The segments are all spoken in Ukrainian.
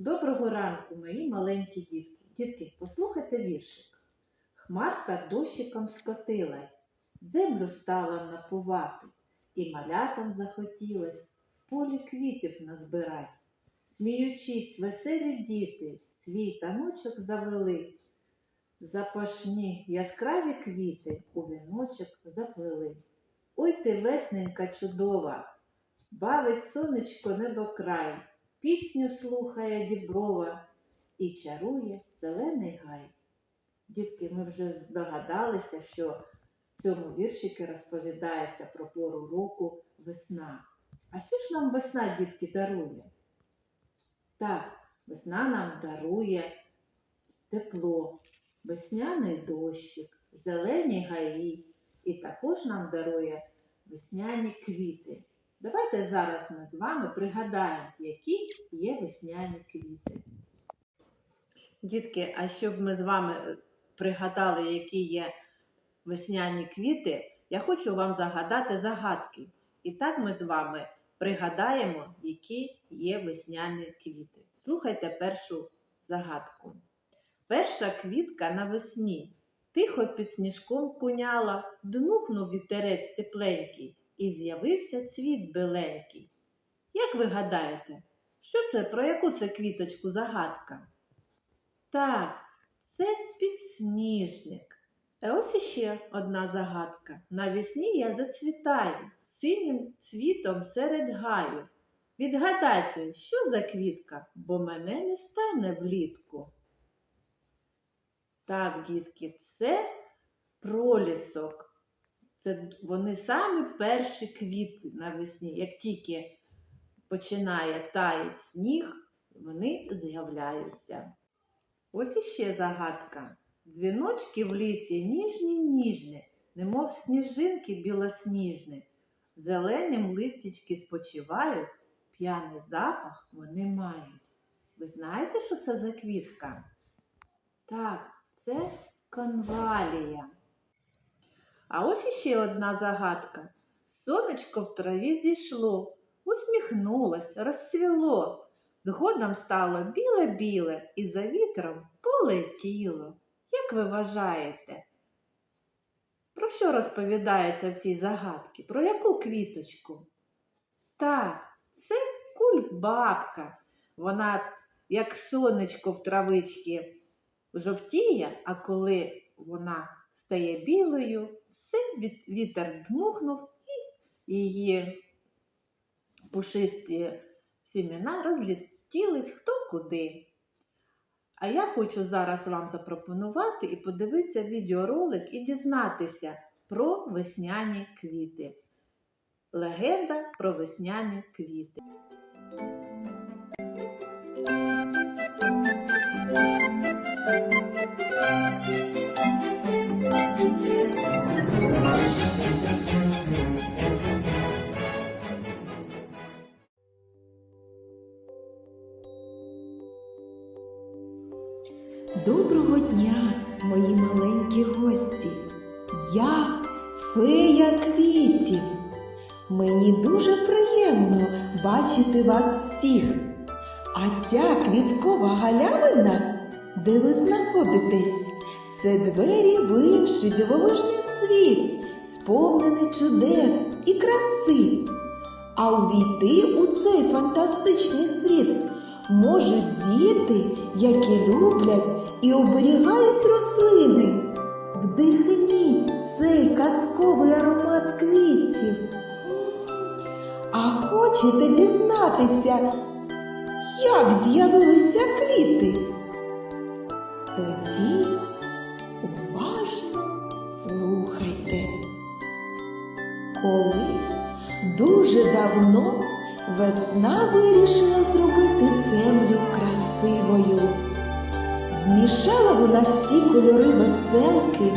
Доброго ранку, мої маленькі дітки. Дітки, послухайте віршик. Хмарка дощиком скотилась, землю стала напувати, і малятам захотілось в полі квітів назбирать. Сміючись, веселі діти, свій таночок завели. Запашні яскраві квіти у віночок заплели. Ой ти, весненька чудова, бавить сонечко небокрай, пісню слухає діброва і чарує зелений гай. Дітки, ми вже здогадалися, що в цьому віршику розповідається про пору року весна. А що ж нам весна, дітки, дарує? Так, весна нам дарує тепло, весняний дощик, зелені гаї і також нам дарує весняні квіти. Давайте зараз ми з вами пригадаємо, які є весняні квіти. Дітки, а щоб ми з вами пригадали, які є весняні квіти, я хочу вам загадати загадки. І так ми з вами пригадаємо, які є весняні квіти. Слухайте першу загадку. Перша квітка навесні, тихо під сніжком куняла, дмухнув вітерець тепленький, і з'явився цвіт биленький. Як ви гадаєте, що це про яку це квіточку загадка? Так, це підсніжник. А ось іще одна загадка. Навесні я зацвітаю синім цвітом серед гаю. Відгадайте, що за квітка, бо мене не стане влітку. Так, дітки, це пролісок. Це вони самі перші квіти навесні. Як тільки починає таять сніг, вони з'являються. Ось іще загадка. Дзвіночки в лісі ніжні ніжні, немов сніжинки білосніжні. Зеленім листячки спочивають, п'яний запах вони мають. Ви знаєте, що це за квітка? Так, це конвалія. А ось іще одна загадка. Сонечко в траві зійшло, усміхнулось, розцвіло. Згодом стало біле-біле і за вітром полетіло. Як ви вважаєте? Про що розповідаються всі загадки? Про яку квіточку? Так, це кульбабка. Вона, як сонечко в травичці, жовтіє, а коли вона стає білою, все вітер дмухнув і її пушисті сімена розлетілись хто куди. А я хочу зараз вам запропонувати і подивитися відеоролик і дізнатися про весняні квіти. Легенда про весняні квіти. Доброго фея квітів. Мені дуже приємно бачити вас всіх. А ця квіткова галявина, де ви знаходитесь, це двері в інший дивовижний світ, сповнений чудес і краси. А увійти у цей фантастичний світ можуть діти, які люблять і оберігають рослини. Вдихніть хочете дізнатися, як з'явилися квіти? Тоді уважно слухайте. Колись дуже давно весна вирішила зробити землю красивою. Змішала вона всі кольори веселки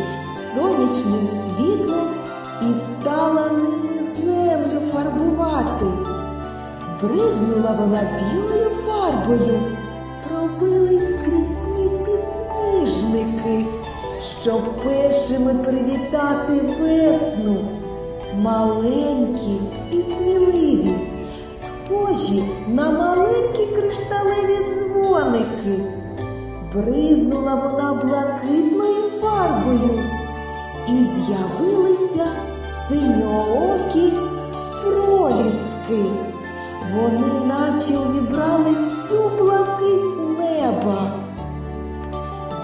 сонячним світлом і стала ними Бризнула вона білою фарбою, пробились крізь сніг підсніжники, щоб першими привітати весну. Маленькі і сміливі, схожі на маленькі кришталеві дзвони. коники. Бризнула вона блакитною фарбою, і з'явилися синьоокі проліски. Вони наче увібрали всю блакить неба.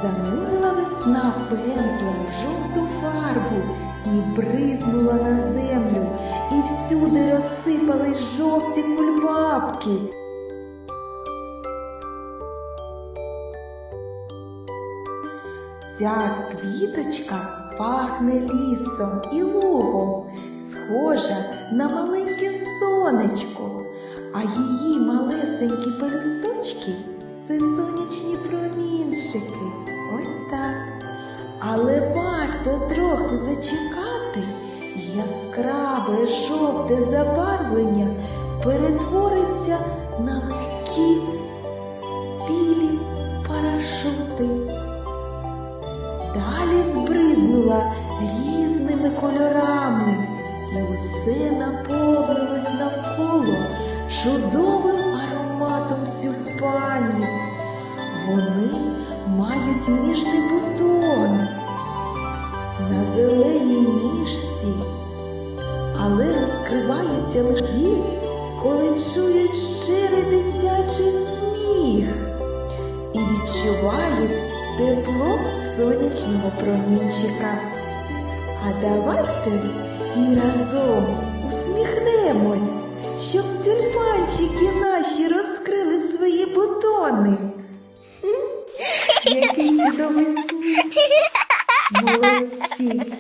Занурила весна пензлем в жовту фарбу і бризнула на землю, і всюди розсипались жовті кульбабки. Ця квіточка пахне лісом і лугом, схожа на маленьке сонечко, а її малесенькі пелюсточки це сонячні промінчики. Ось так. Але варто трохи зачекати, яскраве жовте забарвлення перетвориться на легкі промінчика. А давайте всі разом усміхнемось, щоб тюльпанчики наші розкрили свої бутони. Який чудовий сміх! Молодці!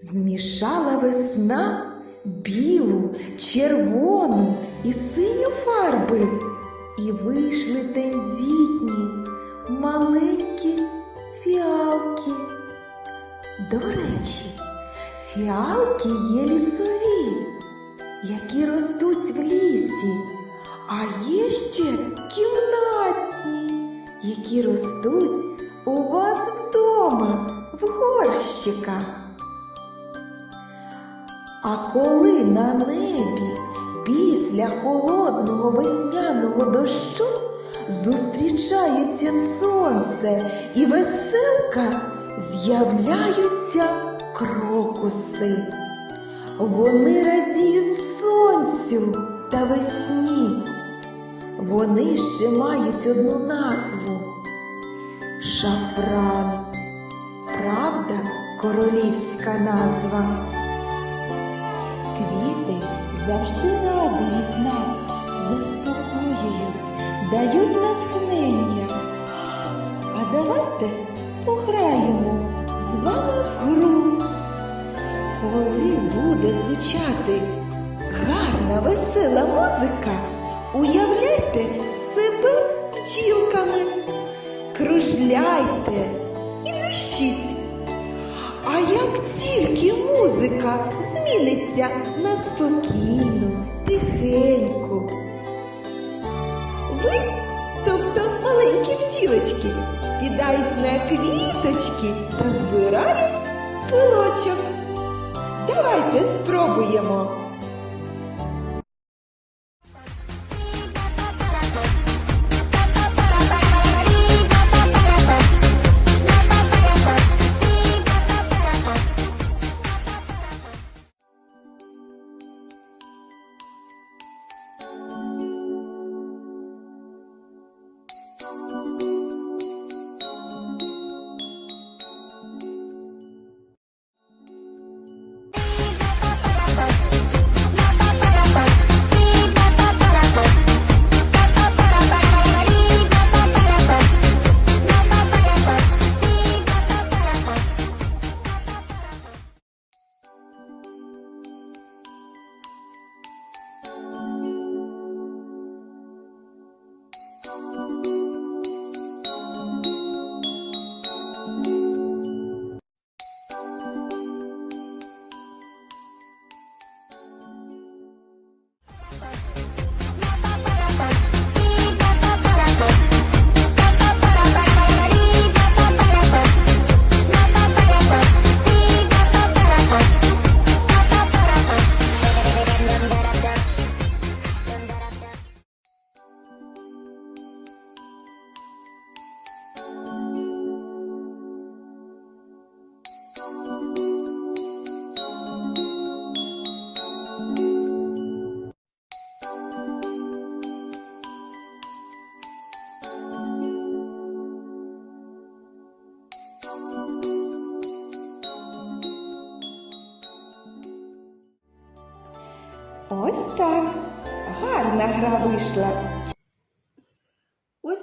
Змішала весна білу, червону і синю фарби, і вийшли тендітні, маленькі фіалки. До речі, фіалки є лісові, які ростуть в лісі, а є ще кімнатні, які ростуть у вас вдома в горщиках. А коли на небі після холодного весняного дощу зустрічаються сонце і веселка, з'являються крокуси. Вони радіють сонцю та весні. Вони ще мають одну назву шафран. Правда, королівська назва. Квіти завжди дають натхнення. А давайте пограємо з вами в гру. Коли буде звучати гарна, весела музика, уявляйте себе пчілками, кружляйте і дощіть. А як тільки музика зміниться на спокійну, тихеньку, ви, тобто маленькі пчілочки, сідають на квіточки та збирають пилочок. Давайте спробуємо.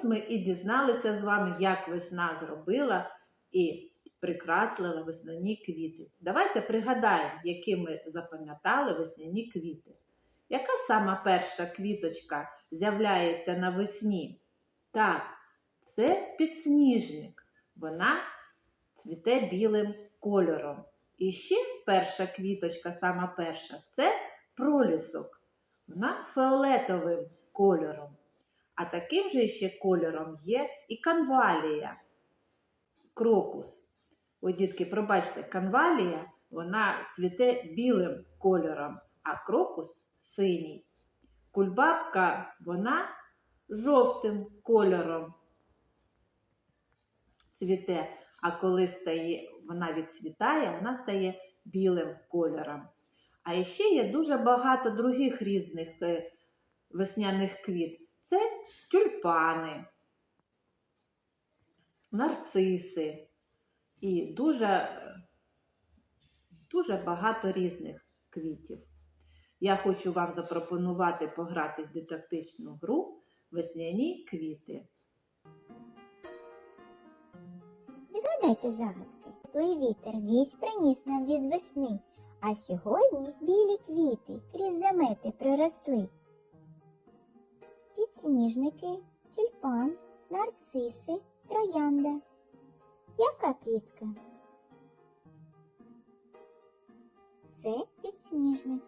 Ми і дізналися з вами, як весна зробила і прикраслила весняні квіти. Давайте пригадаємо, які ми запам'ятали весняні квіти. Яка сама перша квіточка з'являється навесні? Так, це підсніжник. Вона цвіте білим кольором. І ще перша квіточка, сама перша, це пролісок. Вона фіолетовим кольором. А таким же ще кольором є і канвалія, крокус. Ой, дітки, пробачте, канвалія, вона цвіте білим кольором, а крокус синій. Кульбабка, вона жовтим кольором цвіте, а коли стає, вона відцвітає, вона стає білим кольором. А ще є дуже багато других різних е, весняних квіт. Це тюльпани, нарциси і дуже, дуже багато різних квітів. Я хочу вам запропонувати пограти в дидактичну гру Весняні квіти. Відгадайте загадки. Той вітер вісь приніс нам від весни, а сьогодні білі квіти крізь замети проросли. Підсніжники, тюльпан, нарциси, троянда. Яка квітка? Це підсніжник.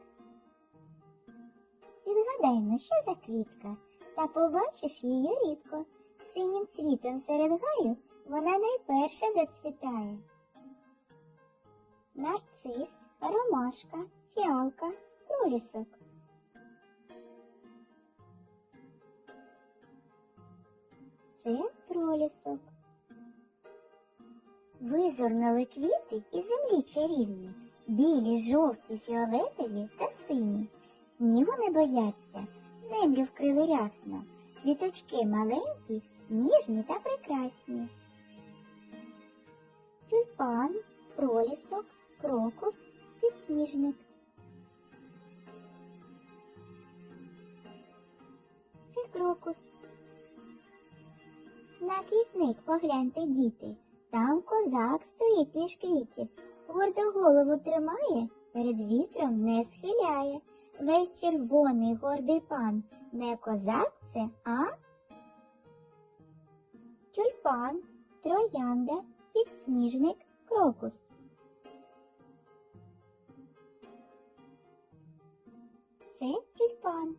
Відгадаймо, що за квітка, та побачиш її рідко. Синім цвітом серед гаю вона найперше зацвітає. Нарцис, ромашка, фіалка, пролісок. Це. Визирнули квіти і землі чарівні, білі, жовті, фіолетові та сині. Снігу не бояться, землю вкрили рясно, квіточки маленькі, ніжні та прекрасні. Тюльпан, пролісок, крокус, підсніжник. Це крокус. На квітник погляньте, діти. Там козак стоїть між квітів, гордо голову тримає, перед вітром не схиляє. Весь червоний гордий пан не козак це, а тюльпан, троянда, підсніжник, крокус. Це тюльпан.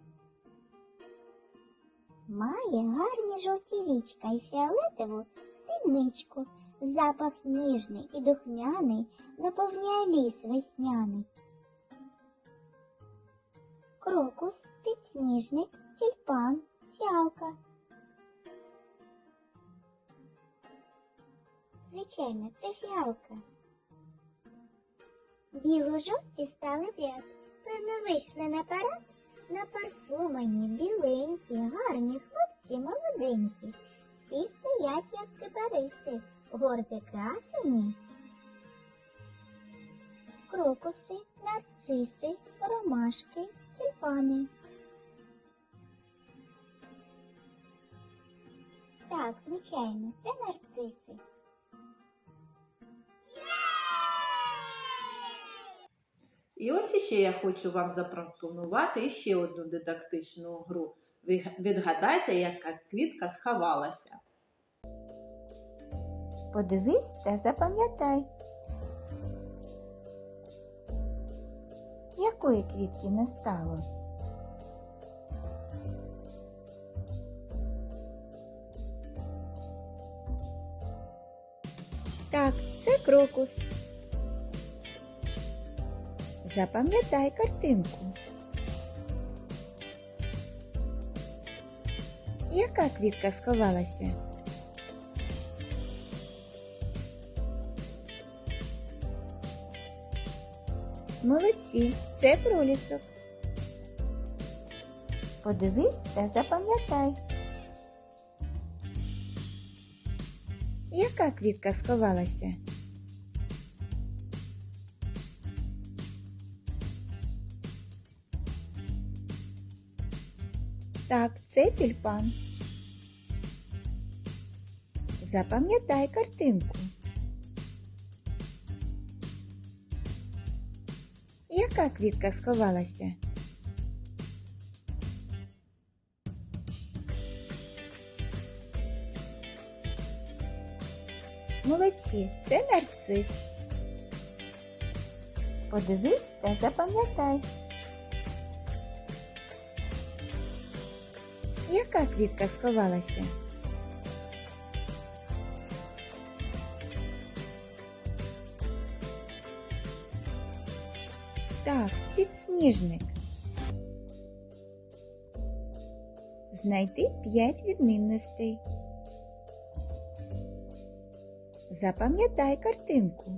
Має гарні жовті вічка і фіолетову спідничку. Запах ніжний і духмяний наповняє ліс весняний. Крокус, підсніжник, тюльпан, фіалка. Звичайно, це фіалка. Біло-жовті стали в ряд, певно, вийшли на парад. На парфумані біленькі, гарні хлопці молоденькі. Всі стоять, як кипариси, горди красені. Крокуси, нарциси, ромашки, тюльпани. Так, звичайно, це нарциси. І ось іще я хочу вам запропонувати ще одну дидактичну гру. Ви відгадайте, яка квітка сховалася. Подивись та запам'ятай. Якої квітки не стало? Так, це крокус. Запам'ятай картинку. Яка квітка сховалася? Молодці, це пролісок. Подивись та запам'ятай. Яка квітка сховалася? Так, це тюльпан. Запам'ятай картинку. Яка квітка сховалася? Молодці, це нарцис. Подивись та запам'ятай. Яка квітка сховалася? Так, підсніжник. Знайти п'ять відмінностей. Запам'ятай картинку.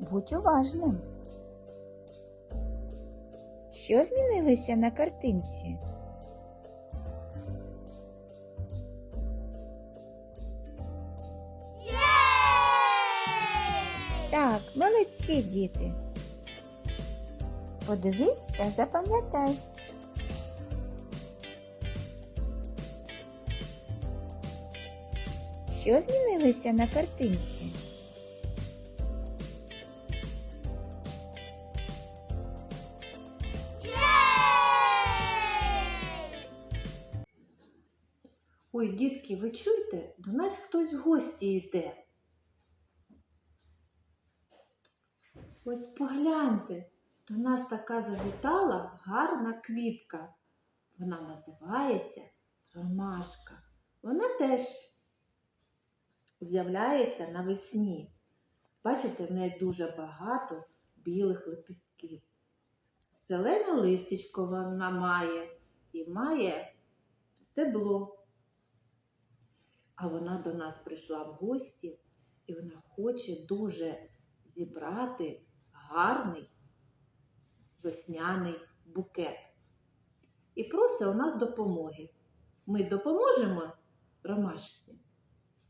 Будь уважним. Що змінилося на картинці? Так, молодці діти. Подивись та запам'ятай. Що змінилося на картинці? Дітки, ви чуєте? До нас хтось в гості йде. Ось погляньте, до нас така завітала гарна квітка. Вона називається ромашка. Вона теж з'являється навесні. Бачите, в неї дуже багато білих лепістків. Зелене листячко вона має і має стебло. А вона до нас прийшла в гості, і вона хоче дуже зібрати гарний весняний букет. І просить у нас допомоги. Ми допоможемо ромашці?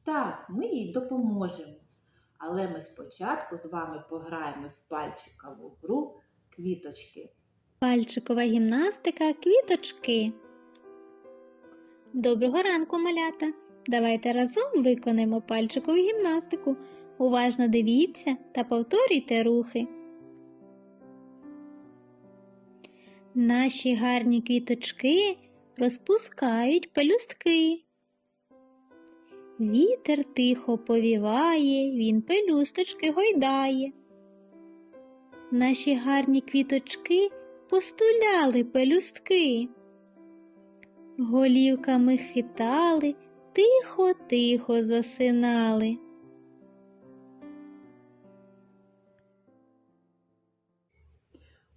Так, ми їй допоможемо. Але ми спочатку з вами пограємо з пальчикову гру квіточки. Пальчикова гімнастика квіточки. Доброго ранку, малята! Давайте разом виконаємо пальчикову гімнастику. Уважно дивіться та повторюйте рухи. Наші гарні квіточки розпускають пелюстки. Вітер тихо повіває, він пелюсточки гойдає. Наші гарні квіточки постуляли пелюстки. Голівками хитали, тихо-тихо засинали.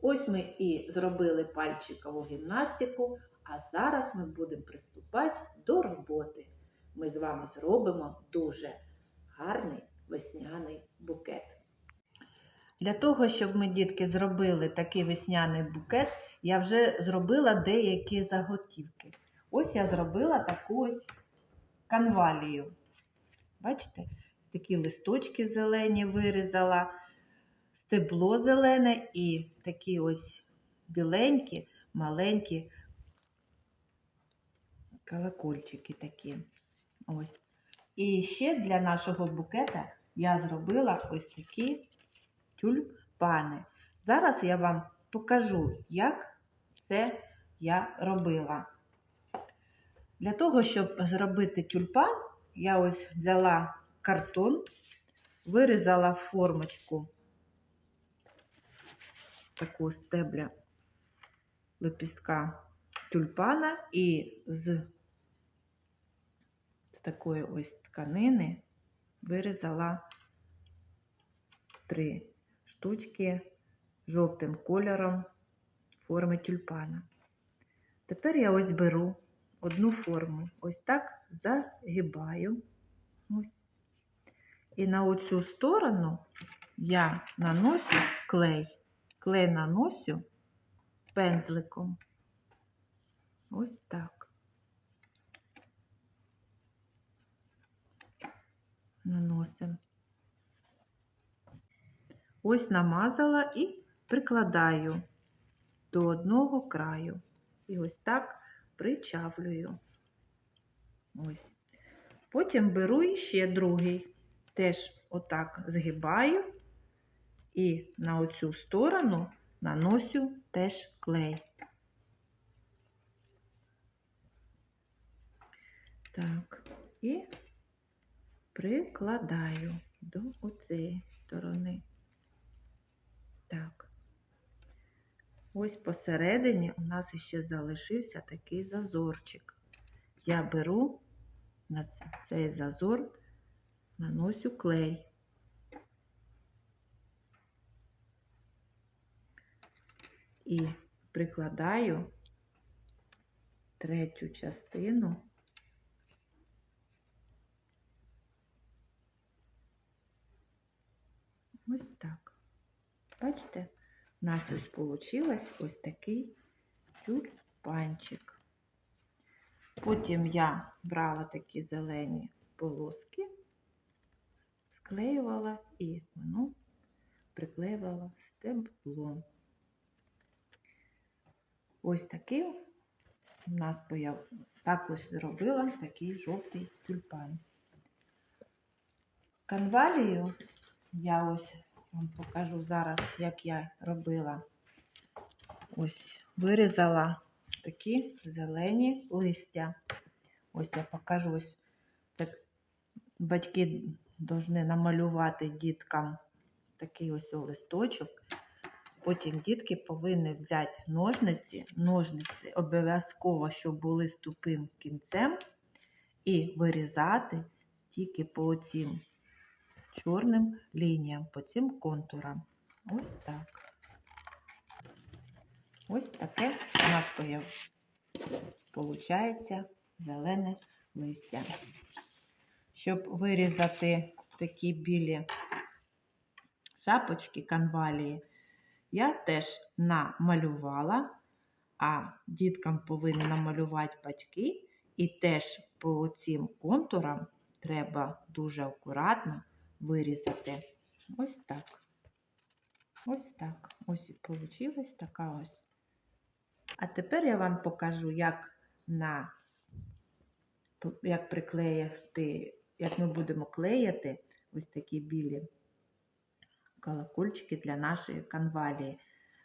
Ось ми і зробили пальчикову гімнастику, а зараз ми будемо приступати до роботи. Ми з вами зробимо дуже гарний весняний букет. Для того, щоб ми, дітки, зробили такий весняний букет, я вже зробила деякі заготівки. Ось я зробила таку ось канвалію. Бачите, такі листочки зелені вирізала, стебло зелене і такі ось біленькі, маленькі колокольчики такі. Ось. І ще для нашого букета я зробила ось такі тюльпани. Зараз я вам покажу, як це я робила. Для того, щоб зробити тюльпан, я ось взяла картон, вирізала формочку такого стебля лепістка тюльпана і з, з такої ось тканини вирізала три штучки жовтим кольором форми тюльпана. Тепер я ось беру одну форму, ось так загибаю. Ось. І на оцю сторону я наношу клей. Клей наношу пензликом. Ось так. Наносимо. Ось намазала і прикладаю до одного краю. і ось так причавлюю. Ось. Потім беру іще другий, теж отак згибаю і на оцю сторону наносю теж клей. Так, і прикладаю до оцієї сторони. Так. Ось посередині у нас ще залишився такий зазорчик. Я беру на цей зазор, наношу клей. І прикладаю третю частину ось так. Бачите, у нас ось вийшло ось такий тюльпанчик. Потім я брала такі зелені полоски, склеювала і воно приклеювала стеблом. Ось такий у нас появ... так ось зробила такий жовтий тюльпан. Канвалію я ось вам покажу зараз, як я робила. Ось вирізала такі зелені листя. Ось я покажу ось так батьки повинні намалювати діткам такий ось листочок. Потім дітки повинні взяти ножниці, ножниці обов'язково, щоб були з тупим кінцем, і вирізати тільки по цим чорним лініям, по цим контурам. Ось так. Ось таке у нас виходить зелене листя. Щоб вирізати такі білі шапочки канвалії, я теж намалювала, а діткам повинні намалювати батьки, і теж по цим контурам треба дуже акуратно вирізати. Ось так. Ось так. Ось і вийшла така ось. А тепер я вам покажу, як на як приклеїти, як ми будемо клеїти ось такі білі колокольчики для нашої канвалії.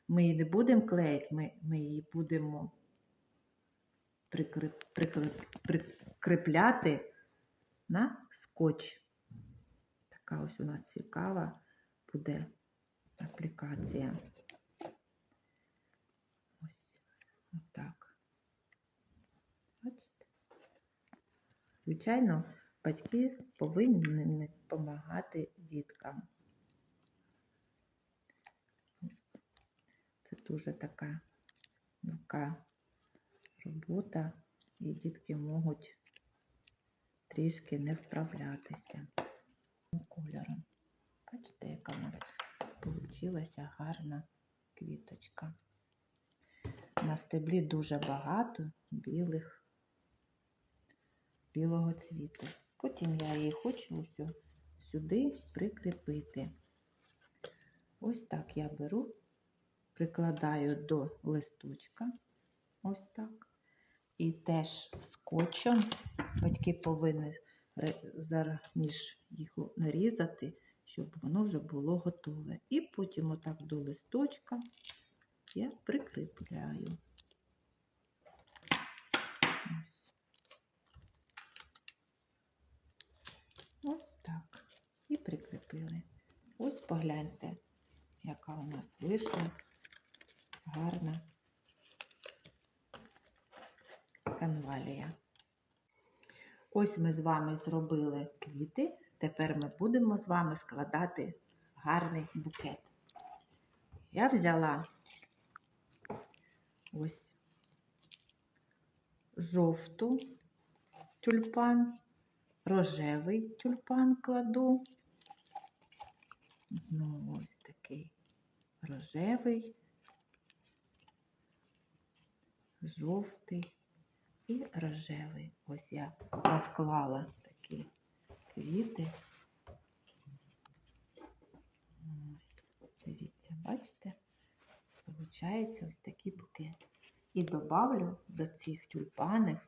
Ми її не будемо клеїти, ми, ми її будемо прикріп, прикріп, прикріпляти на скотч. Така ось у нас цікава буде аплікація. Ось отак. Бачите? Звичайно, батьки повинні допомагати діткам. Це дуже така м'яка робота, і дітки можуть трішки не вправлятися кольором. Бачите, яка у нас вийшла гарна квіточка. На стеблі дуже багато білих, білого цвіту. Потім я її хочу ось сюди прикріпити. Ось так я беру, прикладаю до листочка, ось так. І теж скотчем батьки повинні зараз, ніж їх нарізати, щоб воно вже було готове. І потім отак до листочка я прикріпляю. Ось. Ось так. І прикріпили. Ось погляньте, яка у нас вийшла гарна канвалія. Ось ми з вами зробили квіти. Тепер ми будемо з вами складати гарний букет. Я взяла ось жовту тюльпан, рожевий тюльпан кладу. Знову ось такий рожевий, жовтий і рожевий. Ось я розклала такі квіти. Ось, дивіться, бачите? Получається ось такий букет. І добавлю до цих тюльпанів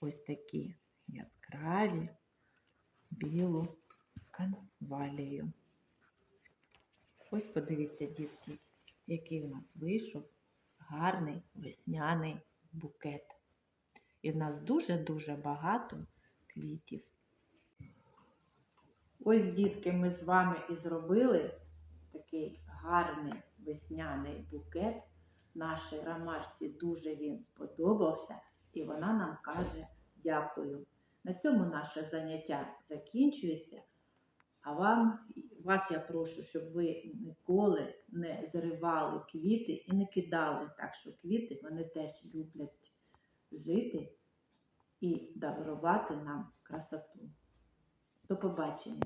ось такі яскраві білу канвалію. Ось подивіться, дітки, який в нас вийшов гарний весняний букет. І в нас дуже-дуже багато квітів. Ось, дітки, ми з вами і зробили такий гарний весняний букет. Нашій рамашці дуже він сподобався, і вона нам каже дякую. На цьому наше заняття закінчується. А вам, вас я прошу, щоб ви ніколи не зривали квіти і не кидали. Так що квіти вони теж люблять жити і дарувати нам красоту. До побачення!